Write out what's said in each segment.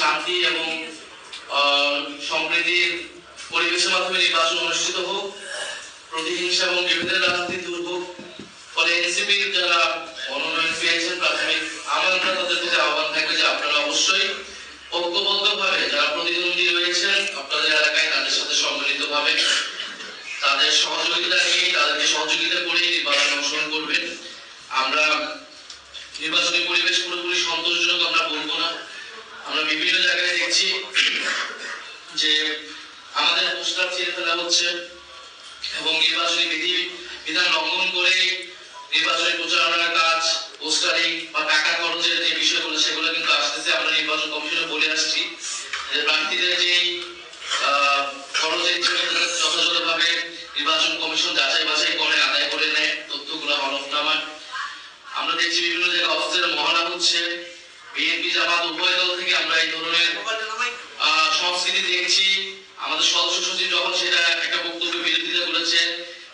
শান্তি এবং সম্প্রীতির পরিবেশের মাধ্যমে নির্বাচন অনুষ্ঠিত হোক, প্রতিহিংসা এবং বিভেদের রাজনীতি দূর হোক। ফলে এনসিপির যারা মনোনয়ন পেয়েছেন, প্রাথমিক আমার তাদের প্রতি আহ্বান থাকবে যে আপনারা অবশ্যই ঐক্যবদ্ধভাবে যারা প্রতিদ্বন্দ্বী রয়েছেন, আপনাদের এলাকায় তাদের সাথে সম্মিলিতভাবে তাদের সহযোগিতা নিয়ে, তাদেরকে সহযোগিতা করে নির্বাচনে অংশগ্রহণ করবেন। আমরা নির্বাচনী পরিবেশ পুরোপুরি সন্তোষজনক আমরা বিভিন্ন দেখছি যে আমাদের পোস্টার ছিঁড়ে ফেলা হচ্ছে এবং নির্বাচনী বিধি, বিধান লঙ্ঘন করে নির্বাচনী প্রচারণার কাজ, পোস্টারিং বা টাকা খরচের যে বিষয়গুলো, সেগুলো কিন্তু আসতেছে। আমরা নির্বাচন কমিশনে বলে আসছি যে প্রার্থীদের যে খরচের যথাযথভাবে নির্বাচন কমিশন যাচাই বাছাই করে, আদায় করে নেয়, তথ্যগুলো হলফনামায় আমরা দেখছি বিভিন্ন জায়গায় অস্ত্রের মহড়া হচ্ছে। বিএনপি জামাত উভয় দল থেকে আমরা এই ধরনের সংস্কৃতি দেখছি। আমাদের সদস্য সচিব যখন সেটা একটা বক্তব্য বিরোধিতা করেছে,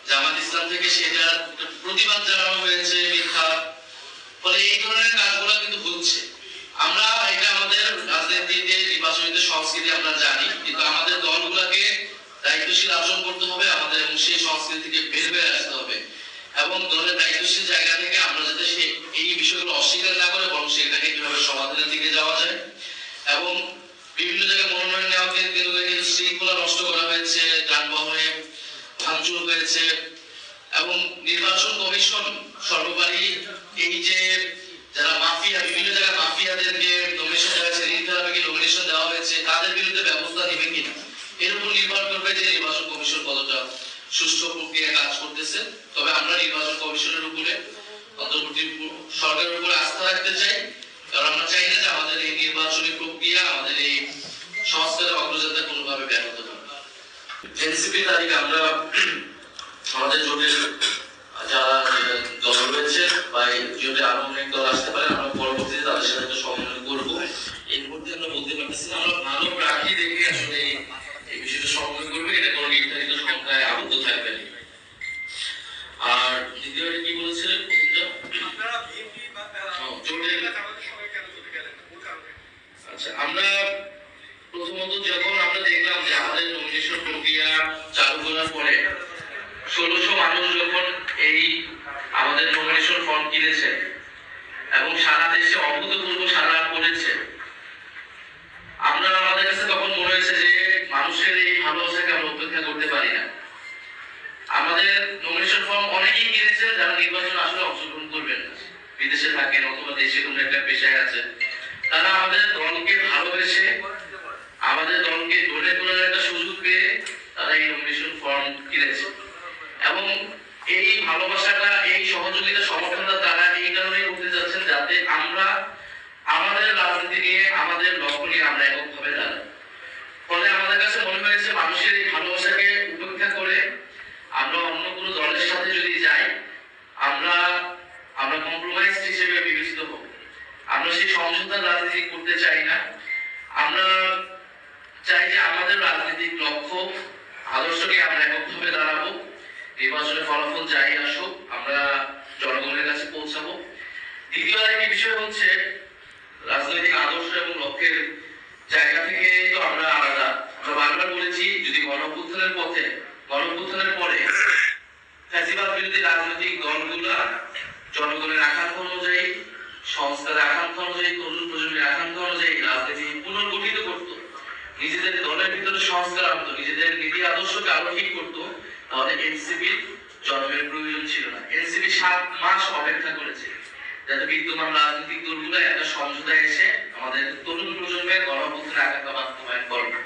জামাত ইসলাম থেকে সেটা প্রতিবাদ জানানো হয়েছে মিথ্যা। ফলে এই ধরনের কাজগুলো কিন্তু হচ্ছে। আমরা এটা আমাদের রাজনীতিতে নির্বাচনীতে সংস্কৃতি আমরা জানি, কিন্তু আমাদের দলগুলোকে দায়িত্বশীল আচরণ করতে হবে, আমাদের এবং সেই সংস্কৃতি থেকে বের হয়ে আসতে হবে। এবং দলের দায়িত্বশীল জায়গা থেকে আমরা যাতে সেই এই বিষয়গুলো অস্বীকার না করে বরং সেটাকে কীভাবে সমাধানের দিকে যাওয়া যায়। এবং বিভিন্ন জায়গায় মনোনয়ন নেওয়াকে কেন্দ্র শৃঙ্খলা নষ্ট করা হয়েছে, যানবাহনে ভাঙচুর হয়েছে। এবং নির্বাচন কমিশন সর্বোপরি এই যে যারা মাফিয়া, বিভিন্ন জায়গায় মাফিয়াদেরকে নমিনেশন দেওয়া হয়েছে, ঋণ নমিনেশন দেওয়া হয়েছে, তাদের বিরুদ্ধে ব্যবস্থা নেবে কিনা? এর উপর নির্ভর করবে যে নির্বাচন কমিশন কতটা সুষ্ঠু প্রক্রিয়া কাজ করতেছে। তবে আমরা নির্বাচন কমিশনের উপরে, অন্তর্বর্তী সরকারের উপরে আস্থা রাখতে চাই। কারণ আমরা চাই না যে আমাদের এই নির্বাচনী প্রক্রিয়া, আমাদের এই সংস্কারের অগ্রযাত্রা কোনোভাবে ব্যাহত হবে এনসিপি তারিখ আমরা আমাদের জোটের যারা দল রয়েছে বা জোটে আরও অনেক দল আসতে পারে, আমরা পরবর্তীতে তাদের সাথে একটা সমন্বয় করব। এই মুহূর্তে আমরা বলতে পারতেছি আমরা ভালো প্রার্থী দেখে আসলে এই বিষয়টা সমন্বয় করব। এটা কোনো নির্ধারিত সংখ্যায় আবদ্ধ থাকবে না। প্রথমত যখন আমরা দেখলাম যে আমাদের নমিনেশন প্রক্রিয়া চালু করার পরে ষোলোশো মানুষ যখন এই আমাদের নমিনেশন ফর্ম কিনেছে এবং সারা দেশে অভূতপূর্ব সারা পড়েছে আমরা আমাদের কাছে তখন মনে হয়েছে যে মানুষের এই ভালোবাসাকে আমরা উপেক্ষা করতে পারি না। আমাদের নমিনেশন ফর্ম অনেকেই কিনেছেন যারা নির্বাচন আসলে অংশগ্রহণ করবেন বিদেশে থাকেন অথবা দেশে কোনো একটা পেশায় আছেন, তারা আমাদের দলকে ভালোবেসে আমাদের দলকে গড়ে তোলার একটা সুযোগ পেয়ে তারা এই নমিনেশন ফর্ম কিনেছে। এবং এই ভালোবাসাটা, এই সহযোগিতা, সমর্থনটা তারা এই কারণে করতে যাচ্ছেন যাতে আমরা আমাদের রাজনীতি নিয়ে, আমাদের লক্ষ্য নিয়ে আমরা এককভাবে দাঁড়াই। ফলে আমাদের কাছে মনে হয়েছে মানুষের এই ভালোবাসাকে উপেক্ষা করে আমরা অন্য কোনো দলের সাথে যদি যাই, আমরা আমরা কম্প্রোমাইজ হিসেবে বিবেচিত হব। আমরা সেই সমঝোতার রাজনীতি করতে চাই না। আমরা চাই যে আমাদের রাজনৈতিক লক্ষ্য, আদর্শকে আমরা এককভাবে দাঁড়াবো নির্বাচনে ফলাফল যাই আসুক, আমরা জনগণের কাছে পৌঁছাবো। দ্বিতীয় আরেকটি বিষয় হচ্ছে, রাজনৈতিক আদর্শ এবং লক্ষ্যের জায়গা থেকে তো আমরা আলাদা। আমরা বারবার বলেছি, যদি গণঅভ্যুত্থানের পথে, গণঅভ্যুত্থানের পরে ফ্যাসিবাদ বিরোধী রাজনৈতিক দলগুলা জনগণের আকাঙ্ক্ষা অনুযায়ী, সংস্কারের আকাঙ্ক্ষা অনুযায়ী, তরুণ প্রজন্মের আকাঙ্ক্ষা অনুযায়ী রাজনীতি পুনর্গঠিত নিজেদের দলের ভিতরে সংস্কার আনতো, নিজেদের নীতি আদর্শকে আরও ঠিক করতো তাহলে এনসিপি জন্মের প্রয়োজন ছিল না। এনসিপি সাত মাস অপেক্ষা করেছে। যাতে বিদ্যমান রাজনৈতিক দলগুলো একটা সমঝোতায় এসে আমাদের তরুণ প্রজন্মের গণঅভ্যুত্থানের আকাঙ্ক্ষা বাস্তবায়ন করবে